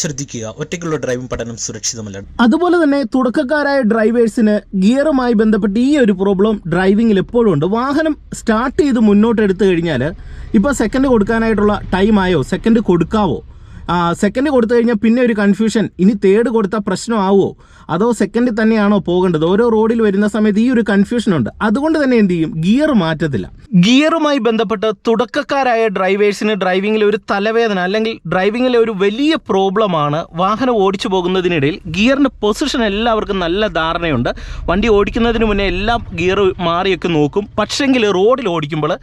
ശ്രദ്ധിക്കുക ഒറ്റയ്ക്കുള്ള ഡ്രൈവിംഗ് പഠനം സുരക്ഷിതമല്ല. അതുപോലെ തന്നെ തുടക്കക്കാരായ ഡ്രൈവേഴ്സിന് ഗിയറുമായി ബന്ധപ്പെട്ട് ഈ ഒരു പ്രോബ്ലം ഡ്രൈവിങ്ങിൽ എപ്പോഴും ഉണ്ട്. വാഹനം സ്റ്റാർട്ട് ചെയ്ത് മുന്നോട്ട് എടുത്തു കഴിഞ്ഞാൽ ഇപ്പോൾ സെക്കൻഡ് കൊടുക്കാനായിട്ടുള്ള ടൈം ആയോ സെക്കൻഡ് കൊടുക്കാവോ? സെക്കൻഡ് കൊടുത്തു കഴിഞ്ഞാൽ പിന്നെ ഒരു കൺഫ്യൂഷൻ ഇനി തേർഡ് കൊടുത്താൽ പ്രശ്നമാവോ? അതോ സെക്കൻഡ് തന്നെയാണോ പോകേണ്ടത്? ഓരോ റോഡിൽ വരുന്ന സമയത്ത് ഈ ഒരു കൺഫ്യൂഷൻ ഉണ്ട്. അതുകൊണ്ട് തന്നെ എന്ത് ചെയ്യും? ഗിയർ മാറ്റത്തില്ല. ഗിയറുമായി ബന്ധപ്പെട്ട് തുടക്കക്കാരായ ഡ്രൈവേഴ്സിന് ഡ്രൈവിംഗിലെ ഒരു തലവേദന അല്ലെങ്കിൽ ഡ്രൈവിംഗിലെ ഒരു വലിയ പ്രോബ്ലമാണ് വാഹനം ഓടിച്ചു പോകുന്നതിനിടയിൽ ഗിയറിന്റെ പൊസിഷൻ എല്ലാവർക്കും നല്ല ധാരണയുണ്ട്. വണ്ടി ഓടിക്കുന്നതിന് മുന്നേ എല്ലാം ഗിയർ മാറിയൊക്കെ നോക്കും. പക്ഷെങ്കിൽ റോഡിൽ ഓടിക്കുമ്പോൾ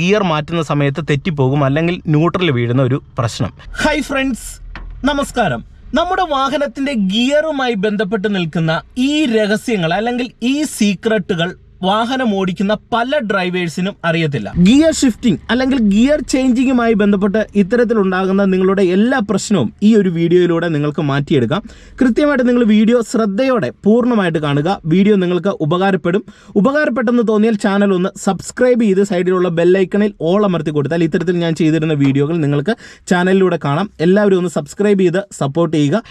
ഗിയർ മാറ്റുന്ന സമയത്ത് തെറ്റിപ്പോകും അല്ലെങ്കിൽ ന്യൂട്രൽ വീഴുന്ന ഒരു പ്രശ്നം. ഹൈ ഫ്രണ്ട്സ് നമസ്കാരം. നമ്മുടെ വാഹനത്തിന്റെ ഗിയറുമായി ബന്ധപ്പെട്ട് നിൽക്കുന്ന ഈ രഹസ്യങ്ങൾ അല്ലെങ്കിൽ ഈ സീക്രട്ടുകൾ വാഹനം ഓടിക്കുന്ന പല ഡ്രൈവേഴ്സിനും അറിയത്തില്ല. ഗിയർ ഷിഫ്റ്റിംഗ് അല്ലെങ്കിൽ ഗിയർ ചേഞ്ചിങ്ങുമായി ബന്ധപ്പെട്ട് ഇത്തരത്തിലുണ്ടാകുന്ന നിങ്ങളുടെ എല്ലാ പ്രശ്നവും ഈ ഒരു വീഡിയോയിലൂടെ നിങ്ങൾക്ക് മാറ്റിയെടുക്കാം. കൃത്യമായിട്ട് നിങ്ങൾ വീഡിയോ ശ്രദ്ധയോടെ പൂർണമായിട്ട് കാണുക. വീഡിയോ നിങ്ങൾക്ക് ഉപകാരപ്പെടും. ഉപകാരപ്പെട്ടെന്ന് തോന്നിയാൽ ചാനൽ ഒന്ന് സബ്സ്ക്രൈബ് ചെയ്ത് സൈഡിലുള്ള ബെല്ലൈക്കണിൽ ഓൾ അമർത്തി കൊടുത്താൽ ഇത്തരത്തിൽ ഞാൻ ചെയ്തിരുന്ന വീഡിയോകൾ നിങ്ങൾക്ക് ചാനലിലൂടെ കാണാം. എല്ലാവരും ഒന്ന് സബ്സ്ക്രൈബ് ചെയ്ത് സപ്പോർട്ട് ചെയ്യുക.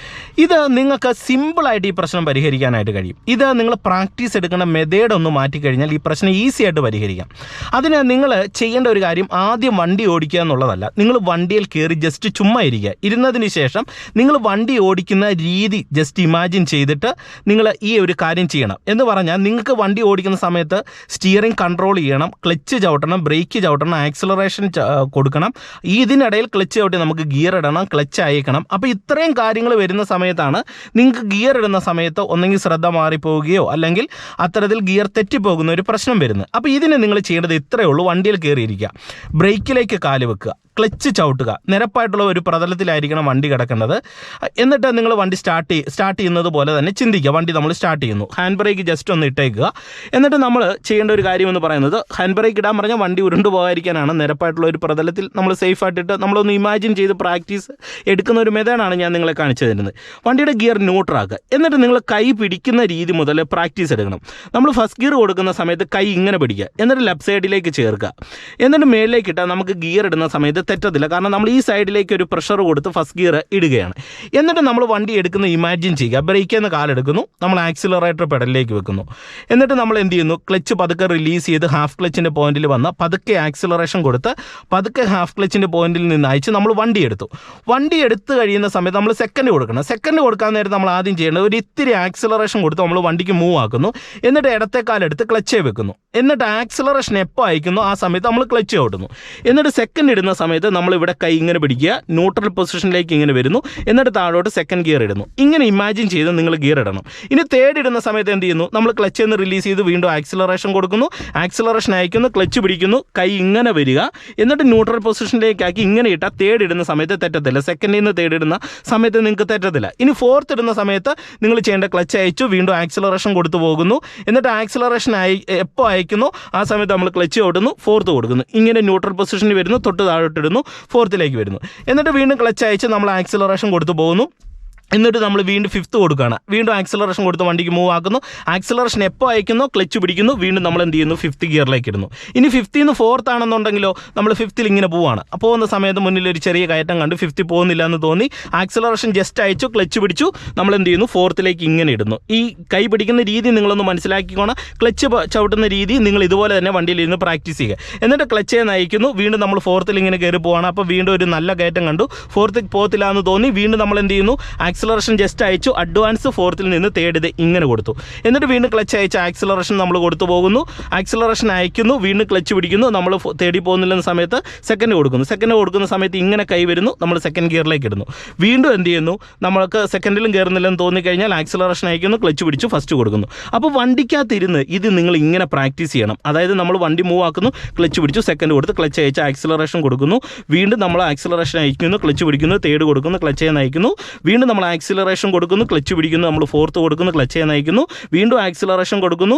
ഇത് നിങ്ങൾക്ക് സിമ്പിളായിട്ട് ഈ പ്രശ്നം പരിഹരിക്കാനായിട്ട് കഴിയും. ഇത് നിങ്ങൾ പ്രാക്ടീസ് എടുക്കുന്ന മെത്തേഡ് ഒന്ന് മാറ്റി കഴിഞ്ഞാൽ ഈ പ്രശ്നം ഈസി ആയിട്ട് പരിഹരിക്കാം. അതിന് നിങ്ങൾ ചെയ്യേണ്ട ഒരു കാര്യം ആദ്യം വണ്ടി ഓടിക്കുക എന്നുള്ളതല്ല. നിങ്ങൾ വണ്ടിയിൽ കയറി ജസ്റ്റ് ചുമ്മാ ഇരിക്കുക. ഇരുന്നതിന് ശേഷം നിങ്ങൾ വണ്ടി ഓടിക്കുന്ന രീതി ജസ്റ്റ് ഇമാജിൻ ചെയ്തിട്ട് നിങ്ങൾ ഈ ഒരു കാര്യം ചെയ്യണം. എന്ന് പറഞ്ഞാൽ നിങ്ങൾക്ക് വണ്ടി ഓടിക്കുന്ന സമയത്ത് സ്റ്റിയറിംഗ് കൺട്രോൾ ചെയ്യണം ക്ലച്ച് ചവിട്ടണം ബ്രേക്ക് ചവിട്ടണം ആക്സിലറേഷൻ കൊടുക്കണം. ഇതിനിടയിൽ ക്ലച്ച് ചവിട്ടി നമുക്ക് ഗിയർ ഇടണം ക്ലച്ച് അയക്കണം. അപ്പോൾ ഇത്രയും കാര്യങ്ങൾ വരുന്ന സമയത്താണ് നിങ്ങൾക്ക് ഗിയർ ഇടുന്ന സമയത്ത് ഒന്നെങ്കിൽ ശ്രദ്ധ മാറിപ്പോവുകയോ അല്ലെങ്കിൽ അത്തരത്തിൽ ഗിയർ തെറ്റിപ്പോകുന്ന ഒരു പ്രശ്നം വരുന്നത് അപ്പോൾ ഇതിന് നിങ്ങൾ ചെയ്യേണ്ടത് ഇത്രയേ ഉള്ളൂ. വണ്ടിയിൽ കയറിയിരിക്കുക. ബ്രേക്കിലേക്ക് കാൽ വെക്കുക. ക്ലച്ച് ചവിട്ടുക. നിരപ്പായിട്ടുള്ള ഒരു പ്രതലത്തിലായിരിക്കണം വണ്ടി കിടക്കേണ്ടത് എന്നിട്ട് നിങ്ങൾ വണ്ടി സ്റ്റാർട്ട് സ്റ്റാർട്ട് ചെയ്യുന്നത് പോലെ തന്നെ ചിന്തിക്കുക. വണ്ടി നമ്മൾ സ്റ്റാർട്ട് ചെയ്യുന്നു. ഹാൻഡ് ബ്രേക്ക് ജസ്റ്റ് ഒന്ന് ഇട്ടേക്കുക. എന്നിട്ട് നമ്മൾ ചെയ്യേണ്ട ഒരു കാര്യം എന്ന് പറയുന്നത് ഹാൻഡ് ബ്രേക്ക് ഇടാൻ പറഞ്ഞാൽ വണ്ടി ഉരുണ്ടു പോകാതിരിക്കാനാണ്. നിരപ്പായിട്ടുള്ള ഒരു പ്രതലത്തിൽ നമ്മൾ സേഫ് ആയിട്ടിട്ട് നമ്മളൊന്ന് ഇമാജിൻ ചെയ്ത് പ്രാക്ടീസ് എടുക്കുന്ന ഒരു മെത്തേഡാണ് ഞാൻ നിങ്ങളെ കാണിച്ചു തരുന്നത്. വണ്ടിയുടെ ഗിയർ ന്യൂട്രാക്കുക എന്നിട്ട് നിങ്ങൾ കൈ പിടിക്കുന്ന രീതി മുതൽ പ്രാക്ടീസ് എടുക്കണം. നമ്മൾ ഫസ്റ്റ് ഗിയർ കൊടുക്കുന്ന സമയത്ത് കൈ ഇങ്ങനെ പിടിക്കുക. എന്നിട്ട് ലെഫ്റ്റ് സൈഡിലേക്ക് ചേർക്കുക. എന്നിട്ട് മേളിലേക്ക് ഇട്ടാൽ നമുക്ക് ഗിയർ ഇടുന്ന സമയത്ത് തെറ്റത്തില്ല. കാരണം നമ്മൾ ഈ സൈഡിലേക്ക് ഒരു പ്രഷർ കൊടുത്ത് ഫസ്റ്റ് ഗിയർ ഇടുകയാണ്. എന്നിട്ട് നമ്മൾ വണ്ടി എടുക്കുന്ന ഇമാജിൻ ചെയ്യുക. ബ്രേക്കിൽ നിന്ന് കാലെടുക്കുന്നു നമ്മൾ ആക്സിലറേറ്റർ പെഡലിലേക്ക് വെക്കുന്നു. എന്നിട്ട് നമ്മൾ എന്ത് ചെയ്യുന്നു? ക്ലച്ച് പതുക്കെ റിലീസ് ചെയ്ത് ഹാഫ് ക്ലച്ചിന്റെ പോയിന്റിൽ വന്ന പതുക്കെ ആക്സിലറേഷൻ കൊടുത്ത് പതുക്കെ ഹാഫ് ക്ലച്ചിന്റെ പോയിന്റിൽ നിന്ന് അയച്ച് നമ്മൾ വണ്ടി എടുത്തു. വണ്ടി എടുത്ത് കഴിയുന്ന സമയത്ത് നമ്മൾ സെക്കൻഡ് കൊടുക്കണം. സെക്കൻഡ് കൊടുക്കാൻ നേരം നമ്മൾ ആദ്യം ചെയ്യേണ്ടത് ഒരു ഇത്തിരി ആക്സിലറേഷൻ കൊടുത്ത് നമ്മൾ വണ്ടിക്ക് മൂവ് ആക്കുന്നു. എന്നിട്ട് ഇടത്തെ കാലെടുത്ത് ക്ലച്ചേ വെക്കുന്നു. എന്നിട്ട് ആക്സിലറേഷൻ എപ്പോൾ അയക്കുന്നു? ആ സമയത്ത് നമ്മൾ ക്ലച്ച് ഓട്ടുന്നു എന്നിട്ട് സെക്കൻഡ് ഇടുന്ന സമയത്ത് നമ്മൾ ഇവിടെ കൈ ഇങ്ങനെ പിടിക്കുക ന്യൂട്രൽ പൊസിഷനിലേക്ക് ഇങ്ങനെ വരുന്നു എന്നിട്ട് താഴോട്ട് സെക്കൻഡ് ഗിയർ ഇടുന്നു. ഇങ്ങനെ ഇമാജിൻ ചെയ്ത് നിങ്ങൾ ഗിയർ ഇടണം. ഇനി തേർഡ് ഇടുന്ന സമയത്ത് എന്ത് ചെയ്യുന്നു? നമ്മൾ ക്ലച്ച് എന്ന് റിലീസ് ചെയ്ത് വീണ്ടും ആക്സിലറേഷൻ കൊടുക്കുന്നു. ആക്സിലറേഷൻ അയക്കുന്നു ക്ലച്ച് പിടിക്കുന്നു കൈ ഇങ്ങനെ വരിക എന്നിട്ട് ന്യൂട്രൽ പൊസിഷനിലേക്കാക്കി ഇങ്ങനെ ഇട്ടാൽ തേർഡ് ഇടുന്ന സമയത്ത് തെറ്റത്തില്ല. സെക്കൻഡിൽ നിന്ന് തേർഡ് ഇടുന്ന സമയത്ത് നിങ്ങൾക്ക് തെറ്റത്തില്ല. ഇനി ഫോർത്ത് ഇടുന്ന സമയത്ത് നിങ്ങൾ ചെയ്യേണ്ട ക്ലച്ച് അയച്ചു വീണ്ടും ആക്സിലറേഷൻ കൊടുത്തു പോകുന്നു. എന്നിട്ട് ആക്സിലറേഷൻ അയ എപ്പോൾ അയക്കുന്നു? ആ സമയത്ത് നമ്മൾ ക്ലച്ച് ഓടുന്നു ഫോർത്ത് കൊടുക്കുന്നു. ഇങ്ങനെ ന്യൂട്രൽ പൊസിഷനിൽ വരുന്നു തൊട്ട് താഴോട്ടിടുന്നു ഫോർത്തിലേക്ക് വരുന്നു. എന്നിട്ട് വീണ്ടും ക്ലച്ച് അയച്ച് നമ്മൾ ആക്സിലറേഷൻ കൊടുത്തു പോകുന്നു. എന്നിട്ട് നമ്മൾ വീണ്ടും ഫിഫ്ത്ത് കൊടുക്കുകയാണ്. വീണ്ടും ആക്സിലറേഷൻ കൊടുത്ത് വണ്ടിക്ക് മൂവ് ആക്കുന്നു. ആക്സിലറേഷൻ എപ്പോൾ അയക്കുന്നു? ക്ലച്ച് പിടിക്കുന്നു. വീണ്ടും നമ്മൾ എന്ത് ചെയ്യുന്നു? ഫിഫ്ത്ത് ഗിയറിലേക്ക് ഇടുന്നു. ഇനി ഫിഫ്ത്തിൽ നിന്ന് ഫോർത്ത് ആണെന്നുണ്ടെങ്കിലോ നമ്മൾ ഫിഫ്ത്തിൽ ഇങ്ങനെ പോവാണ്. പോകുന്ന സമയത്ത് മുന്നിൽ ഒരു ചെറിയ കയറ്റം കണ്ട് ഫിഫ്ത്തിൽ പോകുന്നില്ല എന്ന് തോന്നി. ആക്സിലറേഷൻ ജസ്റ്റ് അയച്ചു ക്ലച്ച് പിടിച്ചു. നമ്മൾ എന്ത് ചെയ്യുന്നു? ഫോർത്തിലേക്ക് ഇങ്ങനെ ഇടുന്നു. ഈ കൈ പിടിക്കുന്ന രീതി നിങ്ങളൊന്ന് മനസ്സിലാക്കിക്കോണം. ക്ലച്ച് ചവിട്ടുന്ന രീതി നിങ്ങൾ ഇതുപോലെ തന്നെ വണ്ടിയിൽ ഇരുന്ന് പ്രാക്ടീസ് ചെയ്യുക. എന്നിട്ട് ക്ലച്ചേ നയിക്കുന്നു വീണ്ടും നമ്മൾ ഫോർത്തിൽ ഇങ്ങനെ കയറി പോവാണ്. അപ്പോൾ വീണ്ടും ഒരു നല്ല കയറ്റം കണ്ടു. ഫോർത്തിൽ പോകത്തില്ല എന്ന് തോന്നി. വീണ്ടും നമ്മൾ എന്ത് ചെയ്യുന്നു? ആക്സിലറേഷൻ ജസ്റ്റ് അയച്ചു. അഡ്വാൻസ് ഫോർത്തിൽ നിന്ന് തേർഡ് ഇങ്ങനെ കൊടുത്തു. എന്നിട്ട് വീണ്ടും ക്ലച്ച് അയച്ച് ആക്സിലറേഷൻ നമ്മൾ കൊടുത്തു പോകുന്നു. ആക്സിലറേഷൻ അയക്കുന്നു വീണ്ടും ക്ലച്ച് പിടിക്കുന്നു. നമ്മൾ തേടി പോകുന്നില്ലെന്ന സമയത്ത് സെക്കൻഡ് കൊടുക്കുന്നു. സെക്കൻഡ് കൊടുക്കുന്ന സമയത്ത് ഇങ്ങനെ കൈ വരുന്നു. നമ്മൾ സെക്കൻഡ് ഗിയറിലേക്ക് ഇടുന്നു. വീണ്ടും എന്ത് ചെയ്യുന്നു? നമ്മൾക്ക് സെക്കൻഡിലും കയറുന്നില്ലെന്ന് തോന്നിക്കഴിഞ്ഞാൽ ആക്സിലറേഷൻ അയക്കുന്നു ക്ലച്ച് പിടിച്ചു ഫസ്റ്റ് കൊടുക്കുന്നു. അപ്പോൾ വണ്ടിക്കകത്തിരുന്ന് ഇത് നിങ്ങൾ ഇങ്ങനെ പ്രാക്ടീസ് ചെയ്യണം. അതായത് നമ്മൾ വണ്ടി മൂവ് ആക്കുന്നു ക്ലച്ച് പിടിച്ചു സെക്കൻഡ് കൊടുത്ത് ക്ലച്ച് അയച്ച് ആക്സിലറേഷൻ കൊടുക്കുന്നു. വീണ്ടും നമ്മൾ ആക്സിലറേഷൻ അയക്കുന്നു ക്ലച്ച് പിടിക്കുന്നു തേർഡ് കൊടുക്കുന്നു ക്ലച്ച് ചെയ്യാൻ അയക്കുന്നു. വീണ്ടും നമ്മൾ ആക്സിലറേഷൻ കൊടുക്കുന്നു ക്ലച്ച് പിടിക്കുന്നു നമ്മൾ ഫോർത്ത് കൊടുക്കുന്നു ക്ലച്ച് നയിക്കുന്നു. വീണ്ടും ആക്സിലറേഷൻ കൊടുക്കുന്നു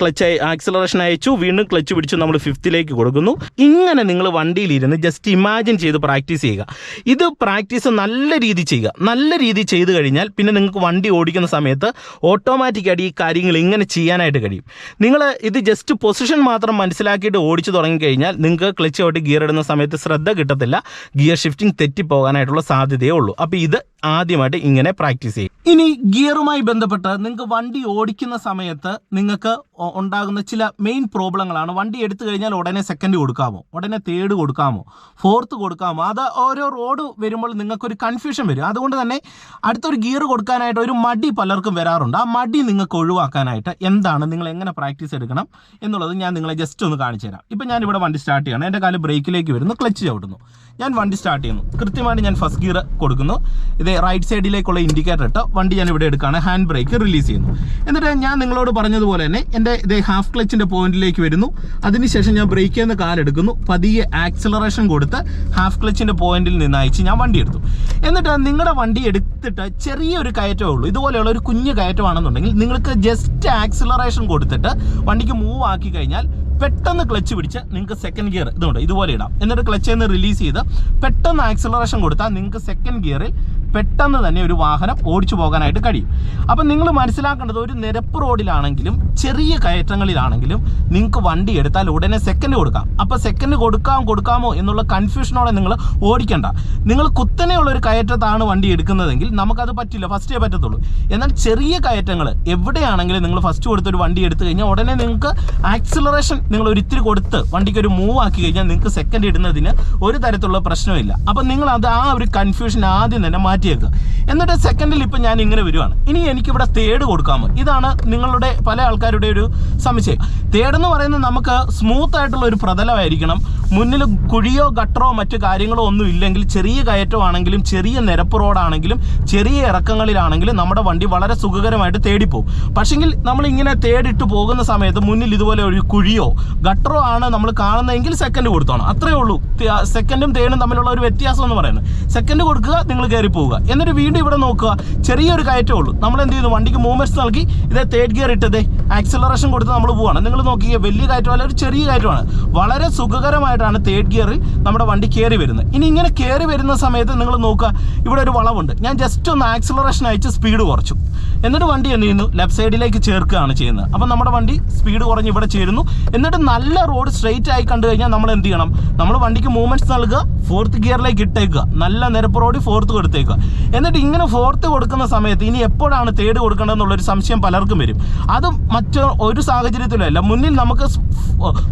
ക്ലച്ച് ആക്സിലറേഷൻ അയച്ചു വീണ്ടും ക്ലച്ച് പിടിച്ചു നമ്മൾ ഫിഫ്ത്തിലേക്ക് കൊടുക്കുന്നു. ഇങ്ങനെ നിങ്ങൾ വണ്ടിയിലിരുന്ന് ജസ്റ്റ് ഇമാജിൻ ചെയ്ത് പ്രാക്ടീസ് ചെയ്യുക. ഇത് പ്രാക്ടീസ് നല്ല രീതി ചെയ്യുക. നല്ല രീതി ചെയ്ത് കഴിഞ്ഞാൽ പിന്നെ നിങ്ങൾക്ക് വണ്ടി ഓടിക്കുന്ന സമയത്ത് ഓട്ടോമാറ്റിക്കായിട്ട് ഈ കാര്യങ്ങൾ ഇങ്ങനെ ചെയ്യാനായിട്ട് കഴിയും. നിങ്ങൾ ഇത് ജസ്റ്റ് പൊസിഷൻ മാത്രം മനസ്സിലാക്കിയിട്ട് ഓടിച്ചു തുടങ്ങിക്കഴിഞ്ഞാൽ നിങ്ങൾക്ക് ക്ലച്ച് ഔട്ട് ഗിയർ ഇടുന്ന സമയത്ത് ശ്രദ്ധ കിട്ടത്തില്ല. ഗിയർ ഷിഫ്റ്റിംഗ് തെറ്റിപ്പോകാനായിട്ടുള്ള സാധ്യതയേ ഉള്ളൂ. അപ്പോൾ ഇത് ആദ്യമായിട്ട് ഇങ്ങനെ പ്രാക്ടീസ് ചെയ്യും. ഇനി ഗിയറുമായി ബന്ധപ്പെട്ട് നിങ്ങൾക്ക് വണ്ടി ഓടിക്കുന്ന സമയത്ത് നിങ്ങൾക്ക് ഉണ്ടാകുന്ന ചില മെയിൻ പ്രോബ്ലങ്ങളാണ്. വണ്ടി എടുത്തു കഴിഞ്ഞാൽ ഉടനെ സെക്കൻഡ് കൊടുക്കാമോ? ഉടനെ തേർഡ് കൊടുക്കാമോ? ഫോർത്ത് കൊടുക്കാമോ? അത് ഓരോ റോഡ് വരുമ്പോൾ നിങ്ങൾക്കൊരു കൺഫ്യൂഷൻ വരും. അതുകൊണ്ട് തന്നെ അടുത്തൊരു ഗിയർ കൊടുക്കാനായിട്ട് ഒരു മടി പലർക്കും വരാറുണ്ട്. ആ മടി നിങ്ങൾക്ക് ഒഴിവാക്കാനായിട്ട് എന്താണ് നിങ്ങൾ എങ്ങനെ പ്രാക്ടീസ് എടുക്കണം എന്നുള്ളത് ഞാൻ നിങ്ങളെ ജസ്റ്റ് ഒന്ന് കാണിച്ചു തരാം. ഇപ്പം ഞാനിവിടെ വണ്ടി സ്റ്റാർട്ട് ചെയ്യണം. എന്റെ കാൽ ബ്രേക്കിലേക്ക് വരുന്നു. ക്ലച്ച് ചവിട്ടുന്നു. ഞാൻ വണ്ടി സ്റ്റാർട്ട് ചെയ്യുന്നു. കൃത്യമായിട്ട് ഞാൻ ഫസ്റ്റ് ഗിയർ കൊടുക്കുന്നു. ഇത് റൈറ്റ് സൈഡിലേക്കുള്ള ഇൻഡിക്കേറ്റർ ഇട്ട് വണ്ടി ഞാൻ ഇവിടെ എടുക്കുകയാണ് ഹാൻഡ് ബ്രേക്ക് റിലീസ് ചെയ്യുന്നു. എന്നിട്ട് ഞാൻ നിങ്ങളോട് പറഞ്ഞതുപോലെ തന്നെ എന്റെ ഇത് ഹാഫ് ക്ലച്ചിന്റെ പോയിന്റിലേക്ക് വരുന്നു. അതിനുശേഷം ഞാൻ ബ്രേക്ക് ചെയ്യുന്ന കാലെടുക്കുന്നു പതിയെ ആക്സിലറേഷൻ കൊടുത്ത് ഹാഫ് ക്ലച്ചിന്റെ പോയിന്റിൽ നിന്ന് അയച്ച് ഞാൻ വണ്ടി എടുത്തു. എന്നിട്ട് നിങ്ങളുടെ വണ്ടി എടുത്തിട്ട് ചെറിയൊരു കയറ്റമേ ഉള്ളൂ. ഇതുപോലെയുള്ള ഒരു കുഞ്ഞ് കയറ്റമാണെന്നുണ്ടെങ്കിൽ നിങ്ങൾക്ക് ജസ്റ്റ് ആക്സിലറേഷൻ കൊടുത്തിട്ട് വണ്ടിക്ക് മൂവ് ആക്കി കഴിഞ്ഞാൽ പെട്ടെന്ന് ക്ലച്ച് പിടിച്ച് നിങ്ങൾക്ക് സെക്കൻഡ് ഗിയർ ഇതുണ്ട് ഇതുപോലെ ഇടാം. എന്നിട്ട് ക്ലച്ച് നിന്ന് റിലീസ് ചെയ്ത് പെട്ടെന്ന് ആക്സിലറേഷൻ കൊടുത്താൽ നിങ്ങൾക്ക് സെക്കൻഡ് ഗിയറിൽ പെട്ടെന്ന് തന്നെ ഒരു വാഹനം ഓടിച്ചു പോകാനായിട്ട് കഴിയും. അപ്പം നിങ്ങൾ മനസ്സിലാക്കേണ്ടത് ഒരു നിരപ്പ് റോഡിലാണെങ്കിലും ചെറിയ കയറ്റങ്ങളിലാണെങ്കിലും നിങ്ങൾക്ക് വണ്ടി എടുത്താൽ ഉടനെ സെക്കൻഡ് കൊടുക്കാം. അപ്പോൾ സെക്കൻഡ് കൊടുക്കാം കൊടുക്കാമോ എന്നുള്ള കൺഫ്യൂഷനോടെ നിങ്ങൾ ഓടിക്കണ്ട. നിങ്ങൾ കുത്തനെയുള്ള ഒരു കയറ്റത്താണ് വണ്ടി എടുക്കുന്നതെങ്കിൽ നമുക്കത് പറ്റില്ല. ഫസ്റ്റേ പറ്റത്തുള്ളൂ. എന്നാൽ ചെറിയ കയറ്റങ്ങൾ എവിടെയാണെങ്കിലും നിങ്ങൾ ഫസ്റ്റ് കൊടുത്തൊരു വണ്ടി എടുത്തു കഴിഞ്ഞാൽ ഉടനെ നിങ്ങൾക്ക് ആക്സിലറേഷൻ നിങ്ങൾ ഒരിത്തിരി കൊടുത്ത് വണ്ടിക്ക് ഒരു മൂവ് ആക്കി കഴിഞ്ഞാൽ നിങ്ങൾക്ക് സെക്കൻഡ് ഇടുന്നതിന് ഒരു തരത്തിലുള്ള പ്രശ്നമില്ല. അപ്പം നിങ്ങൾ അത് ആ ഒരു കൺഫ്യൂഷൻ ആദ്യം തന്നെ മാറ്റിയേക്കുക എന്നിട്ട് സെക്കൻഡിൽ ഇപ്പം ഞാൻ ഇങ്ങനെ വരുവാണ്. ഇനി എനിക്കിവിടെ തേർഡ് കൊടുക്കാമോ? ഇതാണ് നിങ്ങളുടെ പല ആൾക്കാരുടെ ഒരു സംശയം. തേർഡ് എന്ന് പറയുന്നത് നമുക്ക് സ്മൂത്ത് ആയിട്ടുള്ള ഒരു പ്രതലമായിരിക്കണം. മുന്നിൽ കുഴിയോ ഗട്ടറോ മറ്റു കാര്യങ്ങളോ ഒന്നും ഇല്ലെങ്കിൽ ചെറിയ കയറ്റമാണെങ്കിലും ചെറിയ നിരപ്പ് റോഡാണെങ്കിലും ചെറിയ ഇറക്കങ്ങളിലാണെങ്കിലും നമ്മുടെ വണ്ടി വളരെ സുഖകരമായിട്ട് തേടിപ്പോകും പക്ഷെങ്കിൽ നമ്മൾ ഇങ്ങനെ തേടിട്ട് പോകുന്ന സമയത്ത് മുന്നിൽ ഇതുപോലെ ഒരു കുഴിയോ ഗട്ടറോ ആണ് നമ്മൾ കാണുന്നതെങ്കിൽ സെക്കൻഡ് കൊടുത്തോണം. അത്രേ ഉള്ളൂ. സെക്കൻഡും തേനും തമ്മിലുള്ള ഒരു വ്യത്യാസം എന്ന് പറയുന്നത്. സെക്കൻഡ് കൊടുക്കുക നിങ്ങൾ കയറി പോവുക. എന്നിട്ട് വീണ്ടും ഇവിടെ നോക്കുക. ചെറിയൊരു കയറ്റമേ ഉള്ളൂ. നമ്മൾ എന്ത് ചെയ്യുന്നു വണ്ടിക്ക് മൂവ്മെന്റ്സ് നൽകി. ഇതേ തേർഡ് ഗിയർ ഇട്ടതേ. ആക്സിലറേഷൻ കൊടുത്ത് നമ്മൾ പോവുകയാണ് നിങ്ങൾ നോക്കിയ വലിയ കയറ്റമല്ല ഒരു ചെറിയ കയറ്റമാണ്. വളരെ സുഖകരമായിട്ടാണ് തേർഡ് ഗിയർ നമ്മുടെ വണ്ടി കയറി വരുന്നത്. ഇനി ഇങ്ങനെ കയറി വരുന്ന സമയത്ത് നിങ്ങൾ നോക്കുക ഇവിടെ ഒരു വളവുണ്ട്. ഞാൻ ജസ്റ്റ് ഒന്ന് ആക്സിലറേഷൻ അയച്ച് സ്പീഡ് കുറച്ചു. എന്നിട്ട് വണ്ടി എന്ത് ചെയ്യുന്നു? ലെഫ്റ്റ് സൈഡിലേക്ക് ചേർക്കുകയാണ് ചെയ്യുന്നത്. അപ്പം നമ്മുടെ വണ്ടി സ്പീഡ് കുറഞ്ഞ് ഇവിടെ ചേരുന്നു. എന്നിട്ട് നല്ല റോഡ് സ്ട്രെയിറ്റ് ആയി കണ്ടു കഴിഞ്ഞാൽ നമ്മൾ എന്ത് ചെയ്യണം? നമ്മൾ വണ്ടിക്ക് മൂവ്മെന്റ്സ് നൽകുക ഫോർത്ത് ഗിയറിലേക്ക് ഇട്ടേക്കുക. നല്ല നിരപ്പ് റോഡിൽ ഫോർത്ത് കൊടുത്തേക്കുക. എന്നിട്ട് ഇങ്ങനെ ഫോർത്ത് കൊടുക്കുന്ന സമയത്ത് ഇനി എപ്പോഴാണ് തേർഡ് കൊടുക്കേണ്ടതെന്നുള്ളൊരു സംശയം പലർക്കും വരും. അത് മറ്റു ഒരു സാഹചര്യത്തിലല്ല മുന്നിൽ നമുക്ക്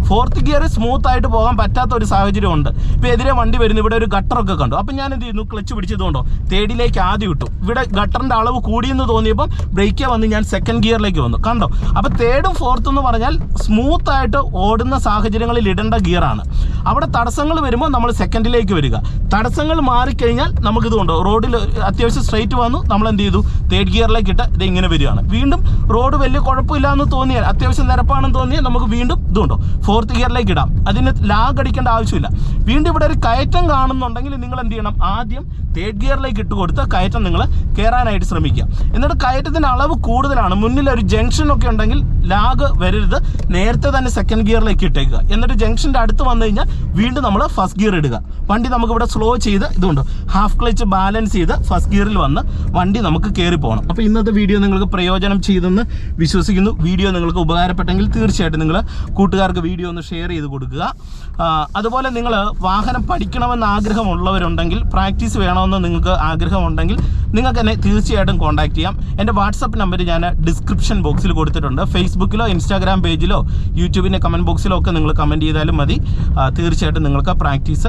ഫോർത്ത് ഗിയർ സ്മൂത്ത് ആയിട്ട് പോകാൻ പറ്റാത്ത ഒരു സാഹചര്യം ഉണ്ട്. ഇപ്പൊ എതിരെ വണ്ടി വരുന്നു ഇവിടെ ഒരു ഗട്ടറൊക്കെ കണ്ടു. അപ്പം ഞാൻ എന്ത് ചെയ്യുന്നു? ക്ലച്ച് പിടിച്ചതുകൊണ്ടോ? തേടിയിലേക്ക് ആദ്യം ഇട്ടു. ഇവിടെ ഗട്ടറിന്റെ അളവ് കൂടിയെന്ന് തോന്നിയപ്പം ബ്രേക്കേ വന്ന് ഞാൻ സെക്കൻഡ് ഗിയറിലേക്ക് വന്നു. കണ്ടോ? അപ്പോൾ തേർഡും ഫോർത്തും എന്ന് പറഞ്ഞാൽ സ്മൂത്ത് ആയിട്ട് ഓടുന്ന സാഹചര്യങ്ങളിൽ ഇടേണ്ട ഗിയറാണ്. അവിടെ തടസ്സങ്ങൾ വരുമ്പോൾ നമ്മൾ സെക്കൻഡിലേക്ക് വരിക. തടസ്സങ്ങൾ മാറിക്കഴിഞ്ഞാൽ നമുക്കിത് കൊണ്ടോ? റോഡിൽ അത്യാവശ്യം സ്ട്രെയിറ്റ് വന്നു നമ്മൾ എന്ത് ചെയ്തു? തേർഡ് ഗിയറിലേക്ക് ഇട്ട് ഇത് ഇങ്ങനെ വരികയാണ്. വീണ്ടും റോഡ് വലിയ കുഴപ്പമില്ല എന്ന് തോന്നിയാൽ അത്യാവശ്യം നിരപ്പാണെന്ന് തോന്നിയാൽ നമുക്ക് വീണ്ടും ഇതുണ്ടോ ഫോർത്ത് ഗിയറിലേക്ക് ഇടാം. അതിന് ലാഗ് അടിക്കേണ്ട ആവശ്യമില്ല. വീണ്ടും ഇവിടെ ഒരു കയറ്റം കാണുന്നുണ്ടെങ്കിൽ നിങ്ങൾ എന്ത് ചെയ്യണം? ആദ്യം തേർഡ് ഗിയറിലേക്ക് ഇട്ട് കൊടുത്ത് കയറ്റം നിങ്ങൾ കയറാനായിട്ട് ശ്രമിക്കുക. എന്നിട്ട് കയറ്റത്തിന്റെ അളവ് കൂടുതലാണ്. മുന്നിൽ ഒരു ജംഗ്ഷൻ ഒക്കെ ഉണ്ടെങ്കിൽ ലാഗ് വരരുത്. നേരത്തെ തന്നെ സെക്കൻഡ് ഗിയറിലേക്ക് ഇട്ടേക്കുക. എന്നിട്ട് ജംഗ്ഷന്റെ അടുത്ത് വന്നു കഴിഞ്ഞാൽ വീണ്ടും നമ്മൾ ഫസ്റ്റ് ഗിയർ ഇടുക. വണ്ടി നമുക്ക് ഇവിടെ സ്ലോ ചെയ്ത് ഇതുണ്ട്. ഹാഫ് ക്ലച്ച് ബാലൻസ് ചെയ്ത് ഫസ്റ്റ് ഗിയറിൽ വന്ന് വണ്ടി നമുക്ക് കയറി പോകണം. അപ്പോൾ ഇന്നത്തെ വീഡിയോ നിങ്ങൾക്ക് പ്രയോജനം ചെയ്തെന്ന് വിശ്വസിക്കുന്നു. വീഡിയോ നിങ്ങൾക്ക് ഉപകാരപ്പെട്ടെങ്കിൽ തീർച്ചയായിട്ടും നിങ്ങൾ കൂട്ടുകാർക്ക് വീഡിയോ ഒന്ന് ഷെയർ ചെയ്ത് കൊടുക്കുക. അതുപോലെ നിങ്ങൾ വാഹനം പഠിക്കണമെന്ന് ആഗ്രഹമുള്ളവരുണ്ടെങ്കിൽ പ്രാക്ടീസ് വേണമെന്ന് നിങ്ങൾക്ക് ആഗ്രഹമുണ്ടെങ്കിൽ നിങ്ങൾക്ക് എന്നെ തീർച്ചയായിട്ടും കോൺടാക്ട് ചെയ്യാം. എന്റെ വാട്സപ്പ് നമ്പർ ഞാൻ ഡിസ്ക്രിപ്ഷൻ ബോക്സിൽ കൊടുത്തിട്ടുണ്ട്. ഫേസ്ബുക്കിലോ ഇൻസ്റ്റാഗ്രാം പേജിലോ യൂട്യൂബിന്റെ കമന്റ് ബോക്സിലോ ഒക്കെ നിങ്ങൾ കമന്റ് ചെയ്താലും മതി. തീർച്ചയായിട്ടും നിങ്ങൾക്ക് പ്രാക്ടീസ്